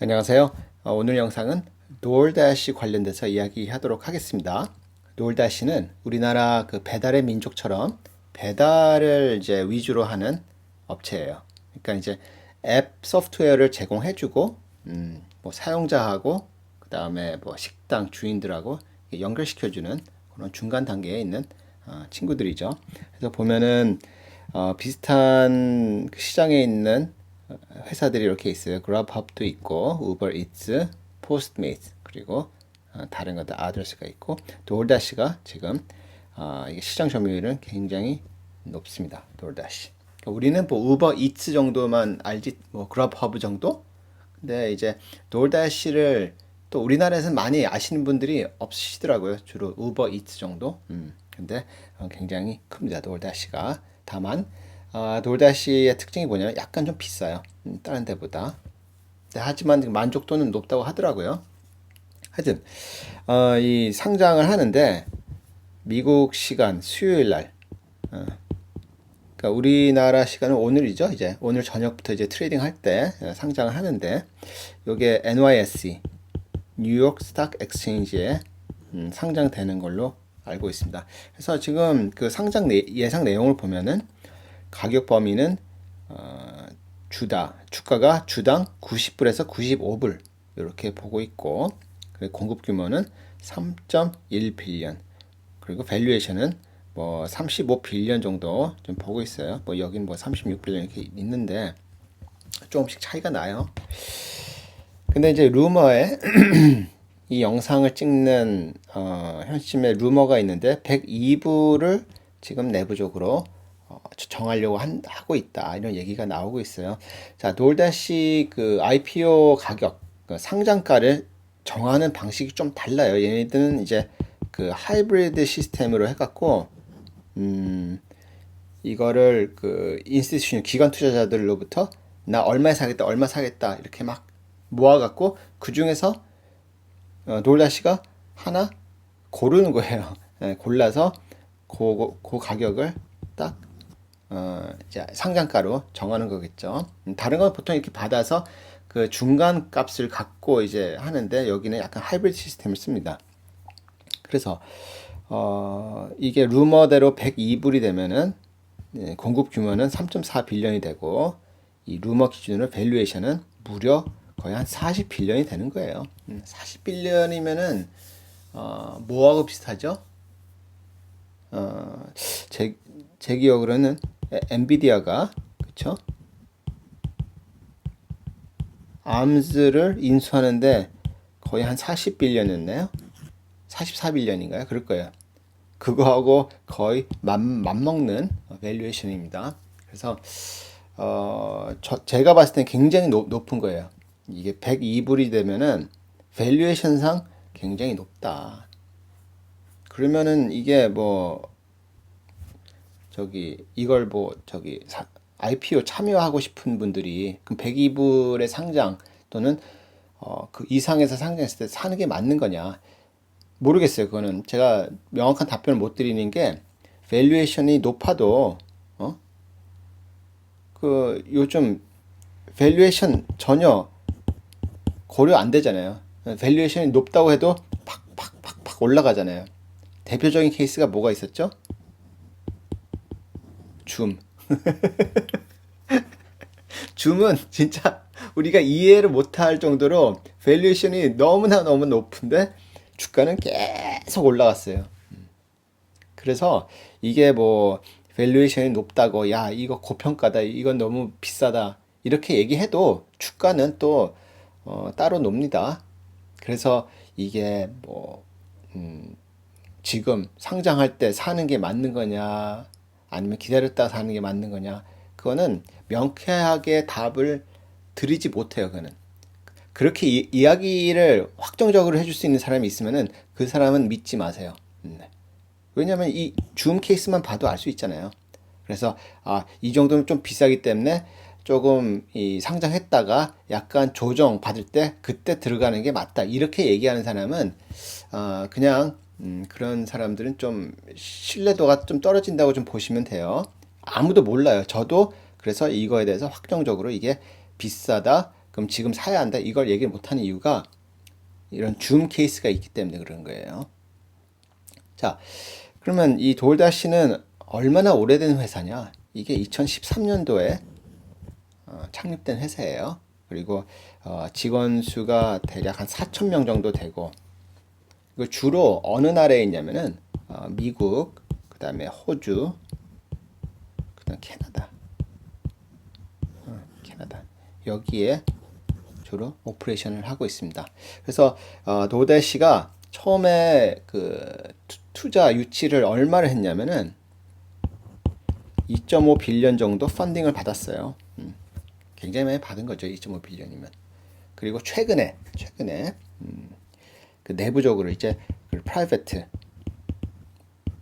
안녕하세요. 어, 오늘 영상은 도올다시 관련돼서 이야기하도록 하겠습니다. 도올다시는 우리나라 그 배달의 민족처럼 배달을 이제 위주로 하는 업체예요. 그러니까 이제 앱 소프트웨어를 제공해주고 음, 뭐 사용자하고 그 다음에 뭐 식당 주인들하고 연결시켜주는 그런 중간 단계에 있는 어, 친구들이죠. 그래서 보면은 어, 비슷한 그 시장에 있는 회사들이 이렇게 있어요. 그랍헙도 있고, 우버 이츠, 포스트메이트 그리고 어, 다른 것들 아드레스가 있고, 돌다시가 지금 어, 시장 점유율은 굉장히 높습니다. 돌다시. 그러니까 우리는 뭐 우버 이츠 정도만 알지, 뭐 그랍허브 정도? 근데 이제 돌다시를 또 우리나라에서는 많이 아시는 분들이 없으시더라고요. 주로 우버 이츠 정도. 음. 근데 어, 굉장히 큽니다. 돌다시가. 다만 아, 돌다시의 특징이 뭐냐면 약간 좀 비싸요. 음, 다른 데보다. 네, 하지만 만족도는 높다고 하더라고요. 하여튼 어, 이 상장을 하는데 미국 시간 수요일 날 어, 그러니까 우리나라 시간은 오늘이죠. 이제 오늘 저녁부터 이제 트레이딩 할 때 상장을 하는데 요게 NYSE 뉴욕 스탁 엑스체인지에 음, 상장되는 걸로 알고 있습니다. 그래서 지금 그 상장 내, 예상 내용을 보면은 가격 범위는 어, 주다 주가가 주당 90불에서 95불 이렇게 보고 있고 공급 규모는 3.1 빌리언 그리고 밸류에이션은 뭐 35 빌리언 정도 좀 보고 있어요. 뭐 여긴 뭐 36 빌리언 이렇게 있는데 조금씩 차이가 나요. 근데 이제 루머에 이 영상을 찍는 어, 현심의 루머가 있는데 102부를 지금 내부적으로 어, 정하려고 한, 하고 있다 이런 얘기가 나오고 있어요. 자, 돌다시 그 IPO 가격 그 상장가를 정하는 방식이 좀 달라요. 얘네들은 이제 그 하이브리드 시스템으로 해갖고 음 이거를 그 인스티튜션 기관 투자자들로부터 나 얼마에 사겠다 얼마 사겠다 이렇게 막 모아갖고 그 중에서 어, 돌다시가 하나 고르는 거예요. 네, 골라서 그, 그 가격을 딱 어, 상장가로 정하는 거겠죠. 음, 다른 건 보통 이렇게 받아서 그 중간 값을 갖고 이제 하는데 여기는 약간 하이브리드 시스템을 씁니다. 그래서 어, 이게 루머대로 102불이 되면은 예, 공급 규모는 3.4 빌런이 되고 이 루머 기준으로 밸류에이션은 무려 거의 한 40빌런이 되는 거예요. 40빌런이면은 어, 뭐하고 비슷하죠? 어, 제, 제 기억으로는 엔비디아가 그쵸? 암스를 인수하는데 거의 한 40빌런이었나요? 44빌런인가요? 그럴 거예요. 그거하고 거의 맞, 맞먹는 밸류에이션입니다. 그래서 어, 저, 제가 봤을 때 굉장히 높, 높은 거예요. 이게 102불이 되면은 밸류에이션상 굉장히 높다. 그러면은 이게 뭐 저기 이걸 뭐 저기 사, IPO 참여하고 싶은 분들이 그럼 102불의 상장 또는 어, 그 이상에서 상장했을 때 사는 게 맞는 거냐? 모르겠어요. 그거는 제가 명확한 답변을 못 드리는 게 밸류에이션이 높아도 어? 그 요즘 밸류에이션 전혀 고려 안 되잖아요. 밸류에이션이 높다고 해도 팍팍팍팍 올라가잖아요. 대표적인 케이스가 뭐가 있었죠? 줌. 줌은 진짜 우리가 이해를 못할 정도로 밸류에이션이 너무나 너무 높은데 주가는 계속 올라갔어요. 그래서 이게 뭐 밸류에이션이 높다고 야 이거 고평가다 이건 너무 비싸다 이렇게 얘기해도 주가는 또 어, 따로 놉니다. 그래서 이게 뭐 음, 지금 상장할 때 사는 게 맞는 거냐 아니면 기다렸다 사는 게 맞는 거냐? 그거는 명쾌하게 답을 드리지 못해요 그는. 그렇게 이, 이야기를 확정적으로 해줄 수 있는 사람이 있으면은 그 사람은 믿지 마세요. 네. 왜냐하면 이 줌 케이스만 봐도 알 수 있잖아요. 그래서 아 이 정도면 좀 비싸기 때문에 조금 이 상장했다가 약간 조정 받을 때 그때 들어가는 게 맞다. 이렇게 얘기하는 사람은 어 그냥 음 그런 사람들은 좀 신뢰도가 좀 떨어진다고 좀 보시면 돼요. 아무도 몰라요. 저도 그래서 이거에 대해서 확정적으로 이게 비싸다 그럼 지금 사야 한다. 이걸 얘기를 못하는 이유가 이런 줌 케이스가 있기 때문에 그런 거예요. 자, 그러면 이 돌다시는 얼마나 오래된 회사냐? 이게 2013년도에 어, 창립된 회사예요. 그리고 어, 직원 수가 대략 한 4천 명 정도 되고 그 주로 어느 나라에 있냐면은 어, 미국, 그 다음에 호주, 그 다음 캐나다, 어, 캐나다 여기에 주로 오퍼레이션을 하고 있습니다. 그래서 어, 도대시가 처음에 그 투- 투자 유치를 얼마를 했냐면은 2.5 빌리언 정도 펀딩을 받았어요. 음, 굉장히 많이 받은 거죠. 2.5 빌리언이면. 그리고 최근에 최근에 음, 그 내부적으로 이제 그 프라이베트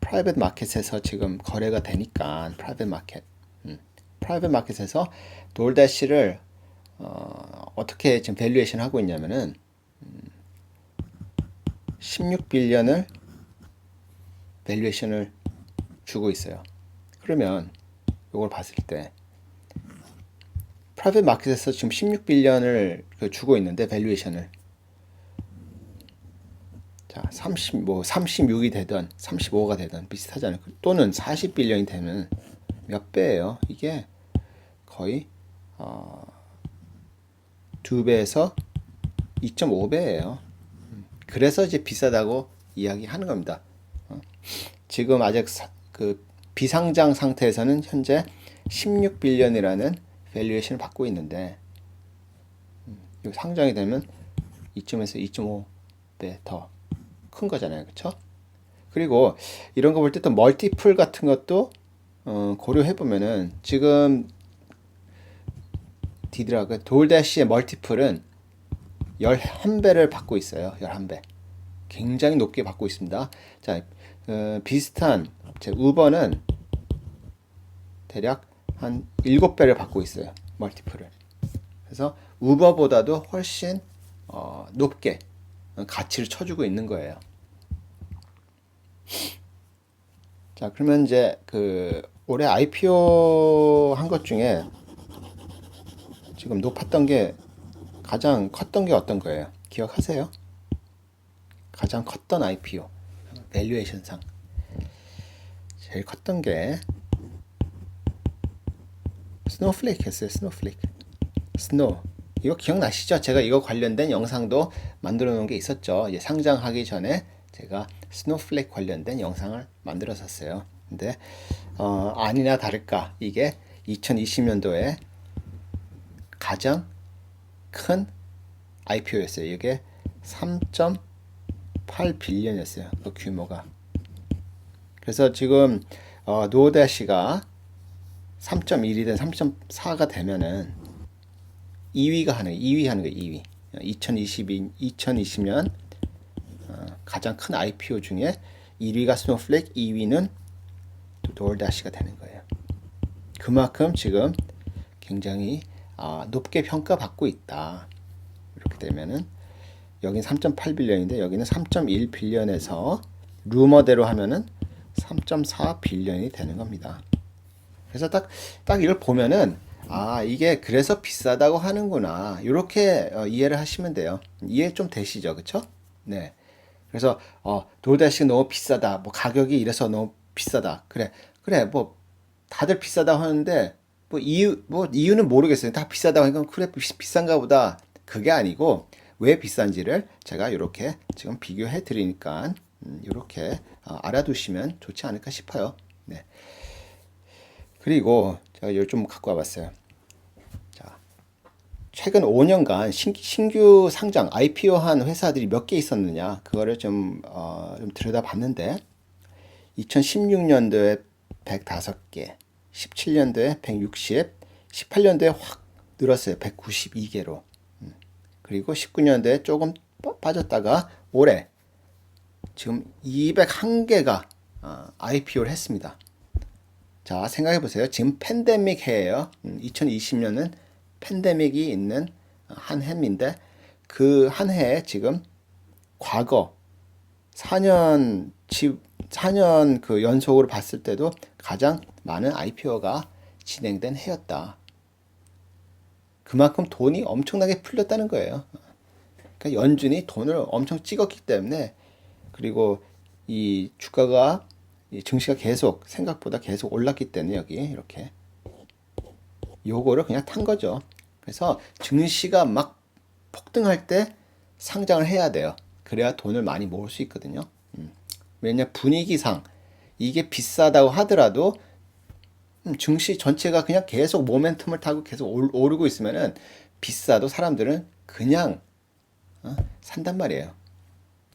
프라이빗 마켓에서 지금 거래가 되니까 프라이빗 마켓 음, 프라이빗 마켓에서 돌다시를 어, 어떻게 지금 밸류에이션 하고 있냐면은 음, 16빌리언을 밸류에이션을 주고 있어요. 그러면 이걸 봤을 때 프라이빗 마켓에서 지금 16빌리언을 그 주고 있는데 밸류에이션을 자, 30, 뭐, 36이 되든, 35가 되든 비슷하잖아요. 또는 40빌리언이 되면 몇 배예요? 이게 거의, 어, 두 배에서 2.5배예요. 그래서 이제 비싸다고 이야기하는 겁니다. 어? 지금 아직 사- 그 비상장 상태에서는 현재 16빌리언이라는 밸류에이션을 받고 있는데, 음, 이 상장이 되면 2.에서 2.5배 더 큰 거잖아요. 그쵸? 그리고 이런 거 볼 때 또 멀티플 같은 것도 어, 고려해 보면은 지금 디드라그 돌대시의 멀티플은 11배를 받고 있어요. 11배. 굉장히 높게 받고 있습니다. 자, 어, 비슷한 제 우버는 대략 한 7배를 받고 있어요. 멀티플을. 그래서 우버보다도 훨씬 어, 높게 가치를 쳐주고 있는 거예요. 자, 그러면 이제 그 올해 IPO 한 것 중에 지금 높았던 게 가장 컸던 게 어떤 거예요? 기억하세요? 가장 컸던 IPO 밸류에이션상 제일 컸던 게 스노우플레이크였어요. 스노우플레이크. 스노우. 이거 기억나시죠? 제가 이거 관련된 영상도 만들어 놓은 게 있었죠. 상장하기 전에 제가 스노우플레이크 관련된 영상을 만들었었어요. 근데 어, 아니나 다를까 이게 2020년도에 가장 큰 IPO였어요. 이게 3.8 빌리언이었어요. 그 규모가. 그래서 지금 어, 노다시가 3.1이든 3.4가 되면은 2위가 하는 2위 하는 거예요. 2위. 2022 2020년 어, 가장 큰 IPO 중에 1위가 스노플렉, 2위는 돌다시가 되는 거예요. 그만큼 지금 굉장히 아, 높게 평가받고 있다. 이렇게 되면은 여긴 3.8 빌리언인데 여기는 3.1 빌리언에서 루머대로 하면은 3.4 빌리언이 되는 겁니다. 그래서 딱, 딱 이걸 보면은, 아, 이게 그래서 비싸다고 하는구나. 이렇게 어, 이해를 하시면 돼요. 이해 좀 되시죠? 그쵸? 네. 그래서, 어, 돌다시 너무 비싸다. 뭐 가격이 이래서 너무 비싸다. 그래. 그래. 뭐, 다들 비싸다고 하는데, 뭐 이유, 뭐 이유는 모르겠어요. 다 비싸다고 하니까, 그래, 비, 비싼가 보다. 그게 아니고, 왜 비싼지를 제가 이렇게 지금 비교해 드리니까, 음, 이렇게 어, 알아두시면 좋지 않을까 싶어요. 네. 그리고 제가 이걸 좀 갖고 와봤어요. 자, 최근 5년간 신, 신규 상장 IPO 한 회사들이 몇 개 있었느냐 그거를 좀, 어, 좀 들여다봤는데 2016년도에 105개, 17년도에 160, 18년도에 확 늘었어요. 192개로. 그리고 19년도에 조금 빠- 빠졌다가 올해 지금 201개가 IPO를 했습니다. 자, 생각해 보세요. 지금 팬데믹 해예요. 2020년은 팬데믹이 있는 한 해인데 그 한 해에 지금 과거 4년 지 4년 그 연속으로 봤을 때도 가장 많은 IPO가 진행된 해였다. 그만큼 돈이 엄청나게 풀렸다는 거예요. 그러니까 연준이 돈을 엄청 찍었기 때문에 그리고 이 주가가 이 증시가 계속 생각보다 계속 올랐기 때문에 여기 이렇게 요거를 그냥 탄 거죠. 그래서 증시가 막 폭등할 때 상장을 해야 돼요. 그래야 돈을 많이 모을 수 있거든요. 음. 왜냐 분위기상 이게 비싸다고 하더라도 음, 증시 전체가 그냥 계속 모멘텀을 타고 계속 올- 오르고 있으면은 비싸도 사람들은 그냥 어, 산단 말이에요.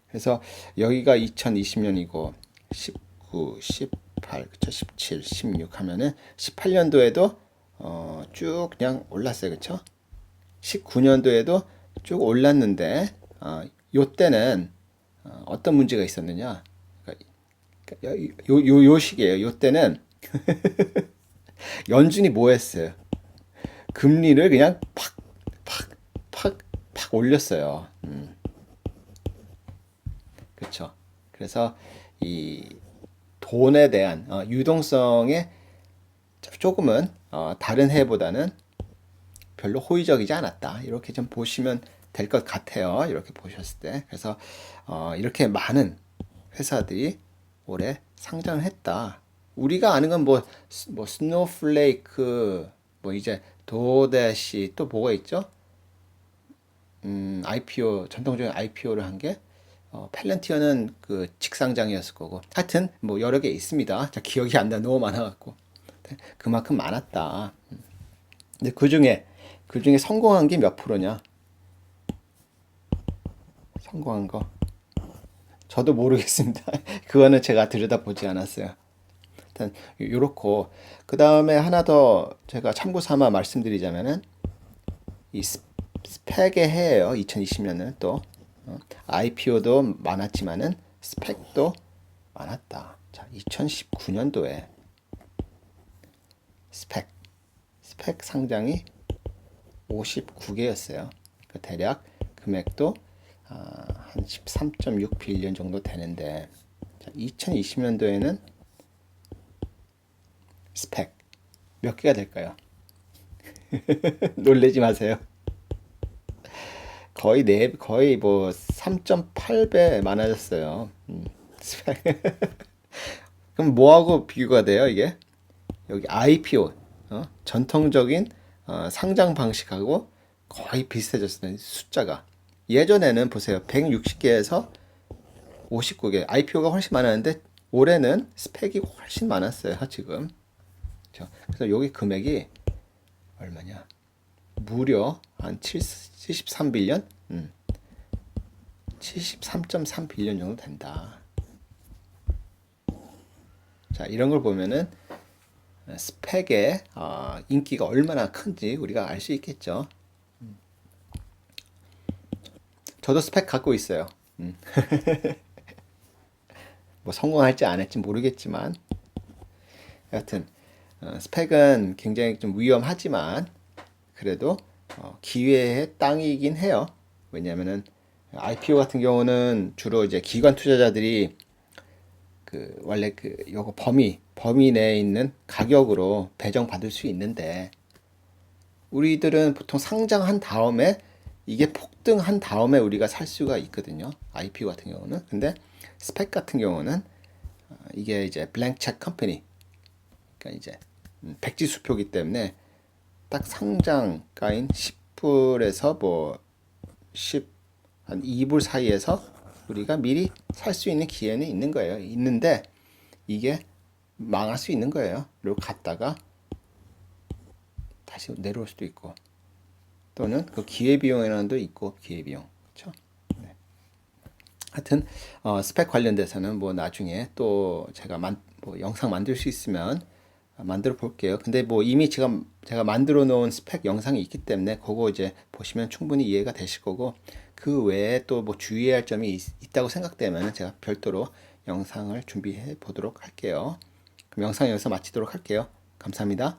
그래서 여기가 2020년이고 19, 18, 그쵸? 17, 16 하면은 18년도에도 어, 쭉 그냥 올랐어요. 그쵸? 19년도에도 쭉 올랐는데 어, 요 때는 어, 어떤 문제가 있었느냐? 그러니까 요, 요, 요 시기에요. 요 때는 연준이 뭐 했어요? 금리를 그냥 팍, 팍, 팍, 팍 올렸어요. 음. 그렇죠. 그래서 이 돈에 대한 어, 유동성에 조금은 어, 다른 해보다는 별로 호의적이지 않았다. 이렇게 좀 보시면 될 것 같아요. 이렇게 보셨을 때. 그래서 어, 이렇게 많은 회사들이 올해 상장을 했다. 우리가 아는 건 뭐, 뭐, 스노플레이크, 뭐, 이제, 도대시, 또 뭐가 있죠? 음, IPO, 전통적인 IPO를 한 게, 어, 펠렌티어는 그 직상장이었을 거고. 하여튼, 뭐, 여러 개 있습니다. 자, 기억이 안 나. 너무 많아갖고. 네, 그만큼 많았다. 음. 근데 그 중에, 그 중에 성공한 게 몇 프로냐? 성공한 거. 저도 모르겠습니다. 그거는 제가 들여다보지 않았어요. 일단 요렇고 그 다음에 하나 더 제가 참고 삼아 말씀드리자면은 이 스- 스펙의 해예요. 2020년은 또 어, IPO도 많았지만은 스펙도 많았다. 자, 2019년도에 스펙 스펙 상장이 59개였어요. 그 대략 금액도 아, 한13.6 빌리언 정도 되는데 자, 2020년도에는 스펙 몇 개가 될까요? 놀래지 마세요. 거의 네 거의 뭐 3.8배 많아졌어요. 음, 스펙. 그럼 뭐하고 비교가 돼요, 이게? 여기 IPO 어? 전통적인 어, 상장 방식하고 거의 비슷해졌어요. 숫자가. 예전에는 보세요. 160개에서 59개. IPO가 훨씬 많았는데 올해는 스펙이 훨씬 많았어요. 지금. 그래서 여기 금액이 얼마냐? 무려 한 7, 73빌리언? 음. 73.3 빌리언 정도 된다. 자, 이런 걸 보면은 스펙의 어, 인기가 얼마나 큰지 우리가 알 수 있겠죠. 음. 저도 스펙 갖고 있어요. 음. 뭐 성공할지 안 할지 모르겠지만 여하튼 어, 스펙은 굉장히 좀 위험하지만 그래도 어, 기회의 땅이긴 해요. 왜냐면은 IPO 같은 경우는 주로 이제 기관 투자자들이 그 원래 그 요거 범위 범위 내에 있는 가격으로 배정 받을 수 있는데 우리들은 보통 상장한 다음에 이게 폭등한 다음에 우리가 살 수가 있거든요. IPO 같은 경우는. 근데 스펙 같은 경우는 어, 이게 이제 블랭크 체크 컴퍼니 그러니까 이제 음, 백지 수표기 때문에 딱 상장가인 10불에서 뭐 10, 한 2불 사이에서 우리가 미리 살 수 있는 기회는 있는 거예요. 있는데 이게 망할 수 있는 거예요. 그리고 갔다가 다시 내려올 수도 있고 또는 그 기회 비용이라는 도 있고 기회 비용 그렇죠? 네. 하여튼 어, 스펙 관련돼서는 뭐 나중에 또 제가 만, 뭐 영상 만들 수 있으면 만들어 볼게요. 근데 뭐 이미 제가 제가 만들어 놓은 스펙 영상이 있기 때문에 그거 이제 보시면 충분히 이해가 되실 거고 그 외에 또 뭐 주의해야 할 점이 있, 있다고 생각되면 제가 별도로 영상을 준비해 보도록 할게요. 그럼 영상 여기서 마치도록 할게요. 감사합니다.